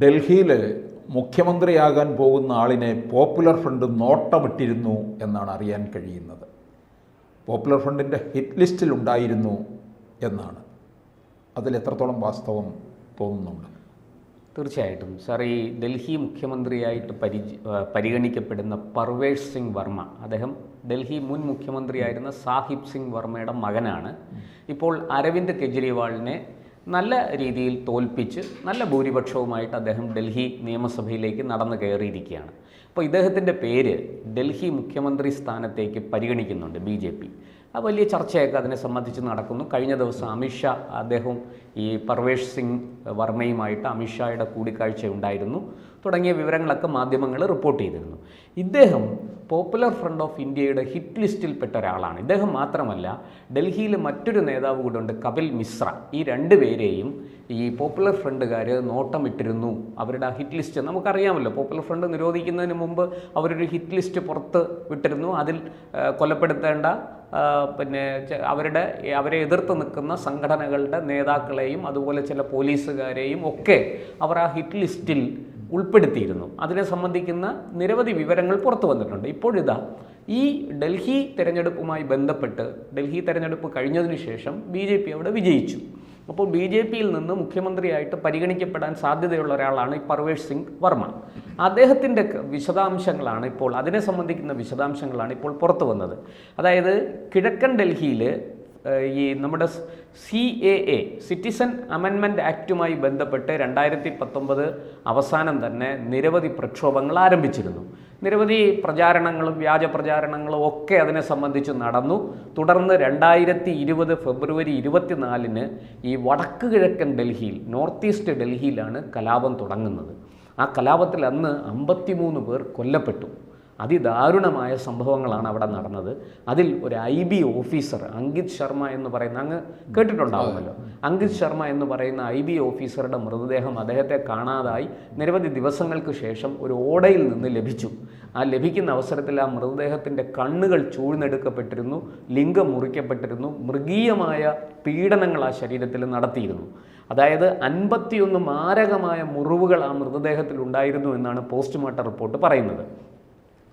ഡൽഹിയിൽ മുഖ്യമന്ത്രിയാകാൻ പോകുന്ന ആളിനെ പോപ്പുലർ ഫ്രണ്ട് നോട്ടമിട്ടിരുന്നു എന്നാണ് അറിയാൻ കഴിയുന്നത്. പോപ്പുലർ ഫ്രണ്ടിന്റെ ഹിറ്റ് ലിസ്റ്റിൽ ഉണ്ടായിരുന്നു എന്നാണ്. അതിൽ എത്രത്തോളം വാസ്തവം തോന്നുന്നുണ്ട്? തീർച്ചയായിട്ടും. സാർ ഈ ഡൽഹി മുഖ്യമന്ത്രിയായിട്ട് പരിച പരിഗണിക്കപ്പെടുന്ന പർവേഷ് സിംഗ് വർമ്മ അദ്ദേഹം ഡൽഹി മുൻ മുഖ്യമന്ത്രിയായിരുന്ന സാഹിബ് സിംഗ് വർമ്മയുടെ മകനാണ്. ഇപ്പോൾ അരവിന്ദ് കെജ്രിവാളിനെ നല്ല രീതിയിൽ തോൽപ്പിച്ച് നല്ല ഭൂരിപക്ഷവുമായിട്ട് അദ്ദേഹം ഡൽഹി നിയമസഭയിലേക്ക് നടന്നു കയറിയിരിക്കുകയാണ്. അപ്പോൾ ഇദ്ദേഹത്തിന്റെ പേര് ഡൽഹി മുഖ്യമന്ത്രി സ്ഥാനത്തേക്ക് പരിഗണിക്കുന്നുണ്ട് ബി ജെ പി. ആ വലിയ ചർച്ചയൊക്കെ അതിനെ സംബന്ധിച്ച് നടക്കുന്നു. കഴിഞ്ഞ ദിവസം അമിത്ഷാ അദ്ദേഹവും ഈ പർവേഷ് സിംഗ് വർമ്മയുമായിട്ട് അമിത്ഷായുടെ കൂടിക്കാഴ്ച ഉണ്ടായിരുന്നു. തുടങ്ങിയ വിവരങ്ങളൊക്കെ മാധ്യമങ്ങൾ റിപ്പോർട്ട് ചെയ്തിരുന്നു. ഇദ്ദേഹം പോപ്പുലർ ഫ്രണ്ട് ഓഫ് ഇന്ത്യയുടെ ഹിറ്റ് ലിസ്റ്റിൽ പെട്ട ഒരാളാണ്. ഇദ്ദേഹം മാത്രമല്ല ഡൽഹിയിലെ മറ്റൊരു നേതാവ് കൂടെ ഉണ്ട് കപിൽ മിശ്ര. ഈ രണ്ട് പേരെയും ഈ പോപ്പുലർ ഫ്രണ്ടുകാർ നോട്ടമിട്ടിരുന്നു. അവരുടെ ആ ഹിറ്റ് ലിസ്റ്റ് നമുക്കറിയാമല്ലോ. പോപ്പുലർ ഫ്രണ്ട് നിരോധിക്കുന്നതിന് മുമ്പ് അവരൊരു ഹിറ്റ് ലിസ്റ്റ് പുറത്ത് വിട്ടിരുന്നു. അതിൽ കൊലപ്പെടുത്തേണ്ട പിന്നെ അവരുടെ അവരെ എതിർത്ത് നിൽക്കുന്ന സംഘടനകളുടെ നേതാക്കളെയും അതുപോലെ ചില പോലീസുകാരെയും ഒക്കെ അവർ ആ ഹിറ്റ് ലിസ്റ്റിൽ ഉൾപ്പെടുത്തിയിരുന്നു. അതിനെ സംബന്ധിക്കുന്ന നിരവധി വിവരങ്ങൾ പുറത്തു വന്നിട്ടുണ്ട്. ഇപ്പോഴിതാ ഈ ഡൽഹി തെരഞ്ഞെടുപ്പുമായി ബന്ധപ്പെട്ട് ഡൽഹി തെരഞ്ഞെടുപ്പ് കഴിഞ്ഞതിന് ശേഷം ബി ജെ പി അവിടെ വിജയിച്ചു. അപ്പോൾ ബി ജെ പിയിൽ നിന്ന് മുഖ്യമന്ത്രിയായിട്ട് പരിഗണിക്കപ്പെടാൻ സാധ്യതയുള്ള ഒരാളാണ് ഈ പർവേഷ് സിംഗ് വർമ്മ. അദ്ദേഹത്തിന്റെ വിശദാംശങ്ങളാണ് ഇപ്പോൾ അതിനെ സംബന്ധിക്കുന്ന വിശദാംശങ്ങളാണ് ഇപ്പോൾ പുറത്തു വന്നത്. അതായത് കിഴക്കൻ ഡൽഹിയിൽ ഈ നമ്മുടെ സി എ എ സിറ്റിസൺ അമെൻമെന്റ് ആക്റ്റുമായി ബന്ധപ്പെട്ട് രണ്ടായിരത്തി പത്തൊമ്പത് അവസാനം തന്നെ നിരവധി പ്രക്ഷോഭങ്ങൾ ആരംഭിച്ചിരുന്നു. നിരവധി പ്രചാരണങ്ങളും വ്യാജ പ്രചാരണങ്ങളും ഒക്കെ അതിനെ സംബന്ധിച്ച് നടന്നു. തുടർന്ന് രണ്ടായിരത്തി ഇരുപത് ഫെബ്രുവരി ഇരുപത്തിനാലിന് ഈ വടക്ക് കിഴക്കൻ ഡൽഹിയിൽ നോർത്ത് ഈസ്റ്റ് ഡൽഹിയിലാണ് കലാപം തുടങ്ങുന്നത്. ആ കലാപത്തിൽ അന്ന് അമ്പത്തിമൂന്ന് പേർ കൊല്ലപ്പെട്ടു. അതിദാരുണമായ സംഭവങ്ങളാണ് അവിടെ നടന്നത്. അതിൽ ഒരു I B officer Ankit Sharma എന്ന് പറയുന്ന അങ്ങ് കേട്ടിട്ടുണ്ടാവുമല്ലോ. അങ്കിത് ശർമ്മ എന്ന് പറയുന്ന ഐ ബി ഓഫീസറുടെ മൃതദേഹം അദ്ദേഹത്തെ കാണാതായി. നിരവധി ദിവസങ്ങൾക്ക് ശേഷം ഒരു ഓടയിൽ നിന്ന് ലഭിച്ചു. ആ ലഭിക്കുന്ന അവസരത്തിൽ ആ മൃതദേഹത്തിന്റെ കണ്ണുകൾ ചൂഴ്ന്നെടുക്കപ്പെട്ടിരുന്നു ലിംഗം മുറിക്കപ്പെട്ടിരുന്നു മൃഗീയമായ പീഡനങ്ങൾ ആ ശരീരത്തിൽ നടത്തിയിരുന്നു. അതായത് അൻപത്തിയൊന്ന് മാരകമായ മുറിവുകൾ ആ മൃതദേഹത്തിൽ ഉണ്ടായിരുന്നു എന്നാണ് പോസ്റ്റ്മോർട്ടം റിപ്പോർട്ട് പറയുന്നത്.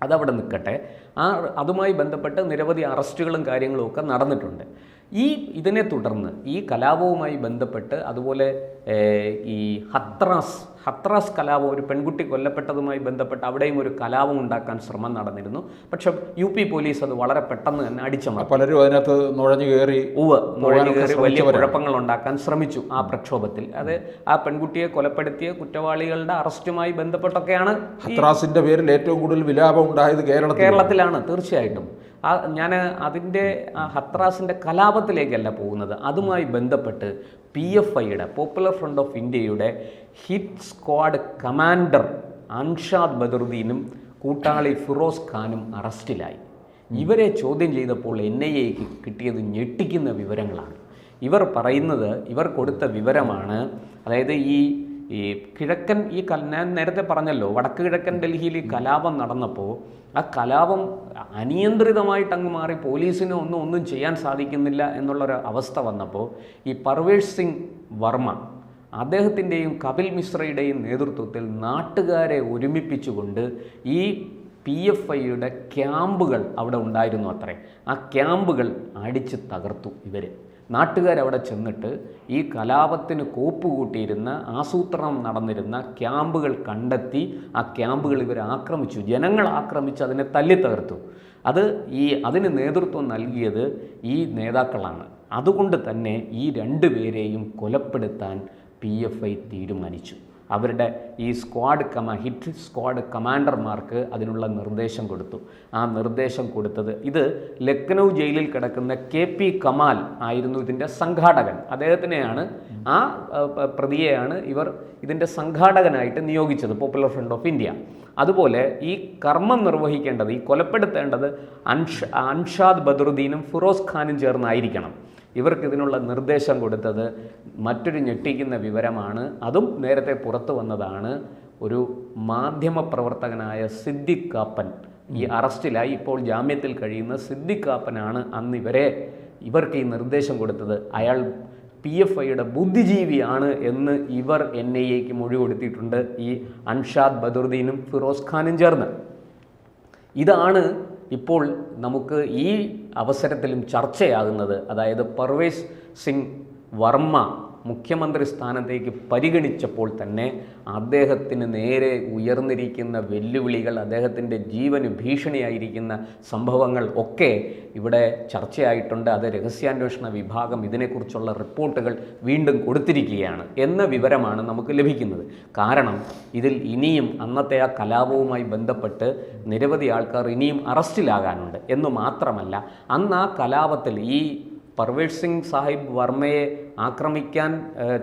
അതവിടെ നിൽക്കട്ടെ. ആ അതുമായി ബന്ധപ്പെട്ട് നിരവധി അറസ്റ്റുകളും കാര്യങ്ങളും ഒക്കെ നടന്നിട്ടുണ്ട്. ഈ ഇതിനെ തുടർന്ന് ഈ കലാപവുമായി ബന്ധപ്പെട്ട് അതുപോലെ ഈ ഹത്രാസ് ഹത്രാസ് കലാപം ഒരു പെൺകുട്ടി കൊല്ലപ്പെട്ടതുമായി ബന്ധപ്പെട്ട് അവിടെയും ഒരു കലാപം ഉണ്ടാക്കാൻ ശ്രമം നടന്നിരുന്നു. പക്ഷെ യു പി പോലീസ് അത് വളരെ പെട്ടെന്ന് തന്നെ അടിച്ചമർത്തി. പലരും അതിനകത്ത് നുഴഞ്ഞു കയറി ഉവ് നുഴഞ്ഞു കയറി വലിയ കുഴപ്പങ്ങൾ ഉണ്ടാക്കാൻ ശ്രമിച്ചു ആ പ്രക്ഷോഭത്തിൽ. അത് ആ പെൺകുട്ടിയെ കൊലപ്പെടുത്തിയ കുറ്റവാളികളുടെ അറസ്റ്റുമായി ബന്ധപ്പെട്ടൊക്കെയാണ് ഹത്രാസിന്റെ പേരിൽ ഏറ്റവും കൂടുതൽ വിലാപം ഉണ്ടായത് കേരളത്തിലാണ് തീർച്ചയായിട്ടും. ആ ഞാൻ അതിന്റെ ഹത്രാസിന്റെ കലാപത്തിലേക്കല്ല പോകുന്നത്. അതുമായി ബന്ധപ്പെട്ട് പി എഫ് ഐയുടെ പോപ്പുലർ ഫ്രണ്ട് ഓഫ് ഇന്ത്യയുടെ ഹിറ്റ് സ്ക്വാഡ് കമാൻഡർ അൻഷാദ് ബദറുദ്ദീനും കൂട്ടാളി ഫിറോസ് ഖാനും അറസ്റ്റിലായി. ഇവരെ ചോദ്യം ചെയ്തപ്പോൾ എൻ ഐ എക്ക് കിട്ടിയത് ഞെട്ടിക്കുന്ന വിവരങ്ങളാണ്. ഇവർ പറയുന്നത് ഇവർ കൊടുത്ത വിവരമാണ് അതായത് ഈ ഈ കിഴക്കൻ ഈ കൽ ഞാൻ നേരത്തെ പറഞ്ഞല്ലോ വടക്ക് കിഴക്കൻ ഡൽഹിയിൽ ഈ കലാപം നടന്നപ്പോൾ ആ കലാപം അനിയന്ത്രിതമായിട്ട് അങ്ങ് മാറി പോലീസിന് ഒന്നും ഒന്നും ചെയ്യാൻ സാധിക്കുന്നില്ല എന്നുള്ളൊരു അവസ്ഥ വന്നപ്പോൾ ഈ പർവേഷ് സിംഗ് വർമ്മ അദ്ദേഹത്തിന്റെയും കപിൽ മിശ്രയുടെയും നേതൃത്വത്തിൽ നാട്ടുകാരെ ഒരുമിപ്പിച്ചുകൊണ്ട് ഈ പി എഫ് ഐയുടെ ക്യാമ്പുകൾ അവിടെ ഉണ്ടായിരുന്നു അത്രേ. ആ ക്യാമ്പുകൾ അടിച്ച് തകർത്തു ഇവർ നാട്ടുകാരവിടെ ചെന്നിട്ട് ഈ കലാപത്തിന് കോപ്പ് കൂട്ടിയിരുന്ന ആസൂത്രണം നടന്നിരുന്ന ക്യാമ്പുകൾ കണ്ടെത്തി ആ ക്യാമ്പുകൾ ഇവർ ആക്രമിച്ചു. ജനങ്ങൾ ആക്രമിച്ച് അതിനെ തല്ലി തകർത്തു. അത് ഈ അതിന് നേതൃത്വം നൽകിയത് ഈ നേതാക്കളാണ്. അതുകൊണ്ട് തന്നെ ഈ രണ്ടു പേരെയും കൊലപ്പെടുത്താൻ പി എഫ് ഐ തീരുമാനിച്ചു. അവരുടെ ഈ സ്ക്വാഡ് കമാ ഹിറ്റ് സ്ക്വാഡ് കമാൻഡർമാർക്ക് അതിനുള്ള നിർദ്ദേശം കൊടുത്തു. ആ നിർദ്ദേശം കൊടുത്തത് ഇത് ലക്നൗ ജയിലിൽ കിടക്കുന്ന കെ പി കമാൽ ആയിരുന്നു ഇതിന്റെ സംഘാടകൻ. അദ്ദേഹത്തിനെയാണ് ആ പ്രതിയെയാണ് ഇവർ ഇതിന്റെ സംഘാടകനായിട്ട് നിയോഗിച്ചത് പോപ്പുലർ ഫ്രണ്ട് ഓഫ് ഇന്ത്യ അതുപോലെ ഈ കർമ്മം നിർവഹിക്കേണ്ടത് ഈ കൊലപ്പെടുത്തേണ്ടത് അൻഷ അൻഷാദ് ബദറുദ്ദീനും ഫിറോസ് ഖാനും ചേർന്നായിരിക്കണം. ഇവർക്ക് ഇതിനുള്ള നിർദ്ദേശം കൊടുത്തത് മറ്റൊരു ഞെട്ടിക്കുന്ന വിവരമാണ്. അതും നേരത്തെ പുറത്തു വന്നതാണ്. ഒരു മാധ്യമപ്രവർത്തകനായ സിദ്ദിഖ് കാപ്പൻ ഈ അറസ്റ്റിലായി ഇപ്പോൾ ജാമ്യത്തിൽ കഴിയുന്ന സിദ്ദിഖ് കാപ്പനാണ് അന്ന് ഇവരെ ഇവർക്ക് ഈ നിർദ്ദേശം കൊടുത്തത്. അയാൾ പി എഫ് ഐയുടെ ബുദ്ധിജീവിയാണ് എന്ന് ഇവർ എൻ ഐ എക്ക് മൊഴി കൊടുത്തിട്ടുണ്ട്. ഈ അൻഷാദ് ബദറുദ്ദീനും ഫിറോസ് ഖാനും ചേർന്ന്. ഇതാണ് ഇപ്പോൾ നമുക്ക് ഈ അവസരത്തിലും ചർച്ചയാകുന്നത് അതായത് പർവേസ് സിംഗ് വർമ്മ മുഖ്യമന്ത്രി സ്ഥാനത്തേക്ക് പരിഗണിച്ചപ്പോൾ തന്നെ അദ്ദേഹത്തിന് നേരെ ഉയർന്നിരിക്കുന്ന വെല്ലുവിളികൾ അദ്ദേഹത്തിന്റെ ജീവന് ഭീഷണിയായിരിക്കുന്ന സംഭവങ്ങൾ ഒക്കെ ഇവിടെ ചർച്ചയായിട്ടുണ്ട്. അത് രഹസ്യാന്വേഷണ വിഭാഗം ഇതിനെക്കുറിച്ചുള്ള റിപ്പോർട്ടുകൾ വീണ്ടും കൊടുത്തിരിക്കുകയാണ് എന്ന വിവരമാണ് നമുക്ക് ലഭിക്കുന്നത്. കാരണം ഇതിൽ ഇനിയും അന്നത്തെ ആ കലാപവുമായി ബന്ധപ്പെട്ട് നിരവധി ആൾക്കാർ ഇനിയും അറസ്റ്റിലാകാനുണ്ട്. എന്ന് മാത്രമല്ല അന്ന് ആ കലാപത്തിൽ ഈ പർവേഷ് സിംഗ് സാഹിബ് വർമ്മയെ ആക്രമിക്കാൻ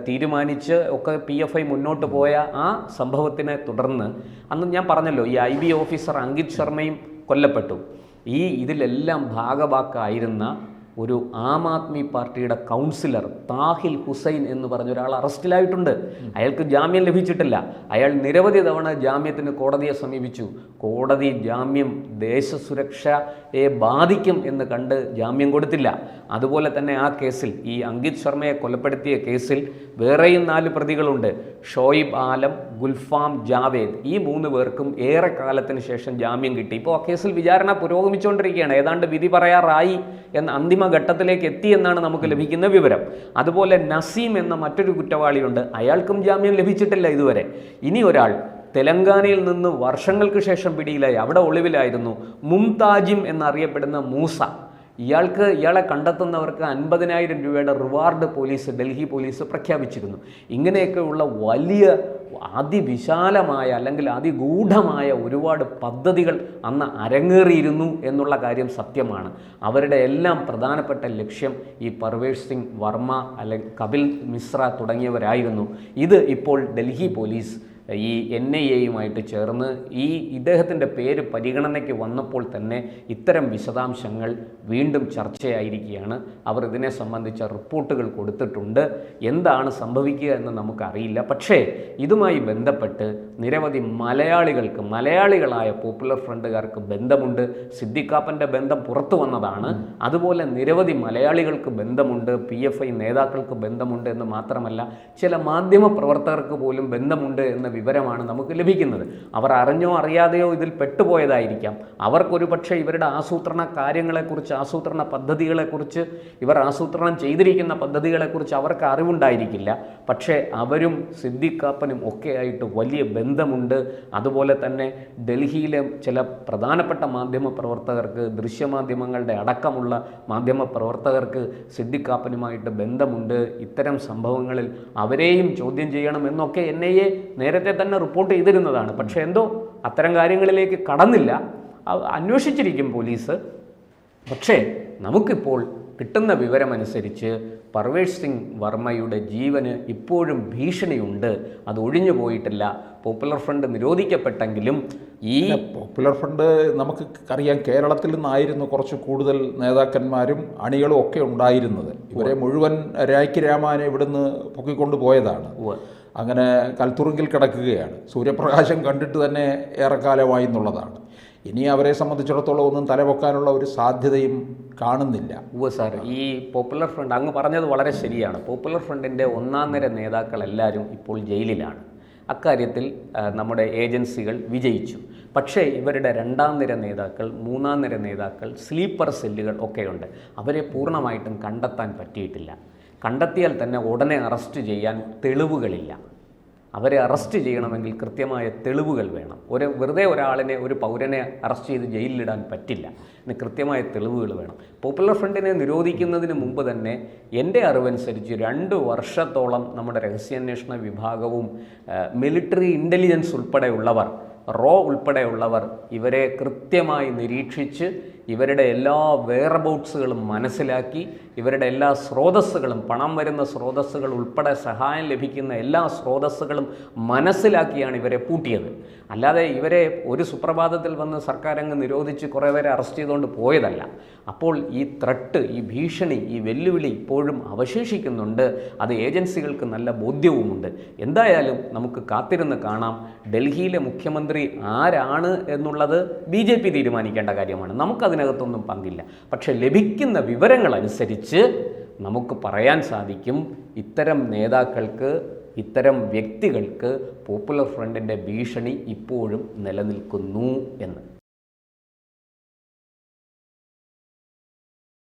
തീരുമാനിച്ച് ഒക്കെ പി എഫ് ഐ മുന്നോട്ട് പോയ ആ സംഭവത്തിനെ തുടർന്ന് അന്ന് ഞാൻ പറഞ്ഞല്ലോ ഈ ഐ ബി ഓഫീസർ അങ്കിത് ശർമ്മയും കൊല്ലപ്പെട്ടു. ഈ ഇതിലെല്ലാം ഭാഗവാക്കായിരുന്ന ഒരു ആം ആദ്മി പാർട്ടിയുടെ കൗൺസിലർ താഹിൽ ഹുസൈൻ എന്ന് പറഞ്ഞ ഒരാൾ അറസ്റ്റിലായിട്ടുണ്ട്. അയാൾക്ക് ജാമ്യം ലഭിച്ചിട്ടില്ല. അയാൾ നിരവധി തവണ ജാമ്യത്തിന് കോടതിയെ സമീപിച്ചു. കോടതി ജാമ്യം ദേശസുരക്ഷയെ ബാധിക്കും എന്ന് കണ്ട് ജാമ്യം കൊടുത്തില്ല. അതുപോലെ തന്നെ ആ കേസിൽ ഈ അങ്കിത് ശർമ്മയെ കൊലപ്പെടുത്തിയ കേസിൽ വേറെയും നാല് പ്രതികളുണ്ട്. ഷോയിബ് ആലം ഗുൽഫാം ജാവേദ്. ഈ മൂന്ന് പേർക്കും ഏറെ കാലത്തിന് ശേഷം ജാമ്യം കിട്ടി. ഇപ്പോൾ ആ കേസിൽ വിചാരണ പുരോഗമിച്ചുകൊണ്ടിരിക്കുകയാണ്. ഏതാണ്ട് വിധി പറയാറായി എന്ന അന്തിമ ഘട്ടത്തിലേക്ക് എത്തി എന്നാണ് നമുക്ക് ലഭിക്കുന്ന വിവരം. അതുപോലെ നസീം എന്ന മറ്റൊരു കുറ്റവാളിയുണ്ട്. അയാൾക്കും ജാമ്യം ലഭിച്ചിട്ടില്ല ഇതുവരെ. ഇനി ഒരാൾ തെലങ്കാനയിൽ നിന്ന് വർഷങ്ങൾക്ക് ശേഷം പിടിയിലായി. അവിടെ ഒളിവിലായിരുന്നു. മുംതാജിം എന്നറിയപ്പെടുന്ന മൂസ. ഇയാൾക്ക് ഇയാളെ കണ്ടെത്തുന്നവർക്ക് അൻപതിനായിരം രൂപയുടെ റിവാർഡ് പോലീസ് ഡൽഹി പോലീസ് പ്രഖ്യാപിച്ചിരുന്നു. ഇങ്ങനെയൊക്കെയുള്ള വലിയ അതിവിശാലമായ അല്ലെങ്കിൽ അതിഗൂഢമായ ഒരുപാട് പദ്ധതികൾ അന്ന് അരങ്ങേറിയിരുന്നു എന്നുള്ള കാര്യം സത്യമാണ്. അവരുടെ എല്ലാം പ്രധാനപ്പെട്ട ലക്ഷ്യം ഈ പർവേഷ് സിംഗ് വർമ്മ അല്ലെങ്കിൽ കപിൽ മിശ്ര തുടങ്ങിയവരായിരുന്നു. ഇത് ഇപ്പോൾ ഡൽഹി പോലീസ് ഈ എൻ ഐ എയുമായിട്ട് ചേർന്ന് ഈ ഇദ്ദേഹത്തിന്റെ പേര് പരിഗണനയ്ക്ക് വന്നപ്പോൾ തന്നെ ഇത്തരം വിശദാംശങ്ങൾ വീണ്ടും ചർച്ചയായിരിക്കുകയാണ്. അവർ ഇതിനെ സംബന്ധിച്ച റിപ്പോർട്ടുകൾ കൊടുത്തിട്ടുണ്ട്. എന്താണ് സംഭവിക്കുക എന്ന് നമുക്കറിയില്ല. പക്ഷേ ഇതുമായി ബന്ധപ്പെട്ട് നിരവധി മലയാളികൾക്ക് മലയാളികളായ പോപ്പുലർ ഫ്രണ്ടുകാർക്ക് ബന്ധമുണ്ട്. സിദ്ദിഖാപ്പന്റെ ബന്ധം പുറത്തു വന്നതാണ്. അതുപോലെ നിരവധി മലയാളികൾക്ക് ബന്ധമുണ്ട്. പി എഫ് ഐ നേതാക്കൾക്ക് ബന്ധമുണ്ട് എന്ന് മാത്രമല്ല ചില മാധ്യമ പ്രവർത്തകർക്ക് പോലും ബന്ധമുണ്ട് എന്ന വിവരമാണ് നമുക്ക് ലഭിക്കുന്നത്. അവർ അറിഞ്ഞോ അറിയാതെയോ ഇതിൽ പെട്ടുപോയതായിരിക്കാം. അവർക്കൊരു പക്ഷേ ഇവരുടെ ആസൂത്രണ കാര്യങ്ങളെക്കുറിച്ച് ആസൂത്രണ പദ്ധതികളെക്കുറിച്ച് ഇവർ ആസൂത്രണം ചെയ്തിരിക്കുന്ന പദ്ധതികളെക്കുറിച്ച് അവർക്ക് അറിവുണ്ടായിരിക്കില്ല. പക്ഷേ അവരും സിദ്ദിഖാപ്പനും ഒക്കെയായിട്ട് വലിയ ബന്ധമുണ്ട്. അതുപോലെ തന്നെ ഡൽഹിയിലെ ചില പ്രധാനപ്പെട്ട മാധ്യമ പ്രവർത്തകർക്ക് ദൃശ്യമാധ്യമങ്ങളുടെ അടക്കമുള്ള മാധ്യമ പ്രവർത്തകർക്ക് സിദ്ദിഖാപ്പനുമായിട്ട് ബന്ധമുണ്ട്. ഇത്തരം സംഭവങ്ങളിൽ അവരെയും ചോദ്യം ചെയ്യണം എന്നൊക്കെ എൻ ഐ എ നേരത്തെ തന്നെ റിപ്പോർട്ട് ചെയ്തിരുന്നതാണ്. പക്ഷേ എന്തോ അത്തരം കാര്യങ്ങളിലേക്ക് കടന്നില്ല. അന്വേഷിച്ചിരിക്കും പോലീസ്. പക്ഷേ നമുക്കിപ്പോൾ കിട്ടുന്ന വിവരമനുസരിച്ച് പർവേഷ് സിംഗ് വർമ്മയുടെ ജീവന് ഇപ്പോഴും ഭീഷണിയുണ്ട്. അത് ഒഴിഞ്ഞു പോയിട്ടില്ല. പോപ്പുലർ ഫ്രണ്ട് നിരോധിക്കപ്പെട്ടെങ്കിലും ഈ പോപ്പുലർ ഫ്രണ്ട് നമുക്ക് അറിയാം കേരളത്തിൽ നിന്നായിരുന്നു കുറച്ച് കൂടുതൽ നേതാക്കന്മാരും അണികളും ഒക്കെ ഉണ്ടായിരുന്നത്. ഇവരെ മുഴുവൻ രായ്ക്ക് രാമാനെ ഇവിടുന്ന് പൊക്കിക്കൊണ്ട് പോയതാണ്. അങ്ങനെ കൽത്തുറുങ്കിൽ കിടക്കുകയാണ്. സൂര്യപ്രകാശം കണ്ടിട്ട് തന്നെ ഏറെക്കാലമായി എന്നുള്ളതാണ്. ഇനി അവരെ സംബന്ധിച്ചിടത്തോളം ഒന്നും തലപൊക്കാനുള്ള ഒരു സാധ്യതയും കാണുന്നില്ല. ഉവ്വ് സാർ ഈ പോപ്പുലർ ഫ്രണ്ട് അങ്ങ് പറഞ്ഞത് വളരെ ശരിയാണ്. പോപ്പുലർ ഫ്രണ്ടിന്റെ ഒന്നാം നിര നേതാക്കളെല്ലാവരും ഇപ്പോൾ ജയിലിലാണ്. അക്കാര്യത്തിൽ നമ്മുടെ ഏജൻസികൾ വിജയിച്ചു. പക്ഷേ ഇവരുടെ രണ്ടാം നിര നേതാക്കൾ മൂന്നാം നിര നേതാക്കൾ സ്ലീപ്പർ സെല്ലുകൾ ഒക്കെയുണ്ട്. അവരെ പൂർണമായിട്ടും കണ്ടെത്താൻ പറ്റിയിട്ടില്ല. കണ്ടെത്തിയാൽ തന്നെ ഉടനെ അറസ്റ്റ് ചെയ്യാൻ തെളിവുകളില്ല. അവരെ അറസ്റ്റ് ചെയ്യണമെങ്കിൽ കൃത്യമായ തെളിവുകൾ വേണം. ഒരു വെറുതെ ഒരാളിനെ ഒരു പൗരനെ അറസ്റ്റ് ചെയ്ത് ജയിലിലിടാൻ പറ്റില്ല. ഇതിന് കൃത്യമായ തെളിവുകൾ വേണം. പോപ്പുലർ ഫ്രണ്ടിനെ നിരോധിക്കുന്നതിന് മുമ്പ് തന്നെ എന്റെ അറിവനുസരിച്ച് രണ്ട് വർഷത്തോളം നമ്മുടെ രഹസ്യാന്വേഷണ വിഭാഗവും മിലിറ്ററി ഇന്റലിജൻസ് ഉൾപ്പെടെയുള്ളവർ റോ ഉൾപ്പെടെയുള്ളവർ ഇവരെ കൃത്യമായി നിരീക്ഷിച്ച് ഇവരുടെ എല്ലാ വെയർബൌട്ട്സുകളും മനസ്സിലാക്കി ഇവരുടെ എല്ലാ സ്രോതസ്സുകളും പണം വരുന്ന സ്രോതസ്സുകൾ ഉൾപ്പെടെ സഹായം ലഭിക്കുന്ന എല്ലാ സ്രോതസ്സുകളും മനസ്സിലാക്കിയാണ് ഇവരെ പൂട്ടിയത്. അല്ലാതെ ഇവരെ ഒരു സുപ്രഭാതത്തിൽ വന്ന് സർക്കാർ അങ്ങ് നിരോധിച്ച് കുറേ പേരെ അറസ്റ്റ് ചെയ്തുകൊണ്ട് പോയതല്ല. അപ്പോൾ ഈ ത്രട്ട് ഈ ഭീഷണി ഈ വെല്ലുവിളി ഇപ്പോഴും അവശേഷിക്കുന്നുണ്ട്. അത് ഏജൻസികൾക്ക് നല്ല ബോധ്യവുമുണ്ട്. എന്തായാലും നമുക്ക് കാത്തിരുന്ന് കാണാം ഡൽഹിയിലെ മുഖ്യമന്ത്രി ആരാണ് എന്നുള്ളത് ബി തീരുമാനിക്കേണ്ട കാര്യമാണ്. നമുക്കതിനകത്തൊന്നും പങ്കില്ല. പക്ഷെ ലഭിക്കുന്ന വിവരങ്ങളനുസരിച്ച് നമുക്ക് പറയാൻ സാധിക്കും ഇത്തരം നേതാക്കൾക്ക് ഇത്തരം വ്യക്തികൾക്ക് പോപ്പുലർ ഫ്രണ്ടിന്റെ ഭീഷണി ഇപ്പോഴും നിലനിൽക്കുന്നു എന്ന്.